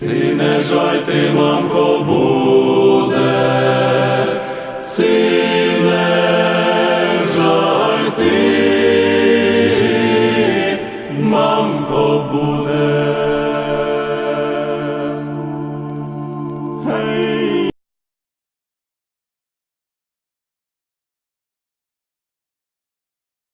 Сине жаль ти, мамко, будь.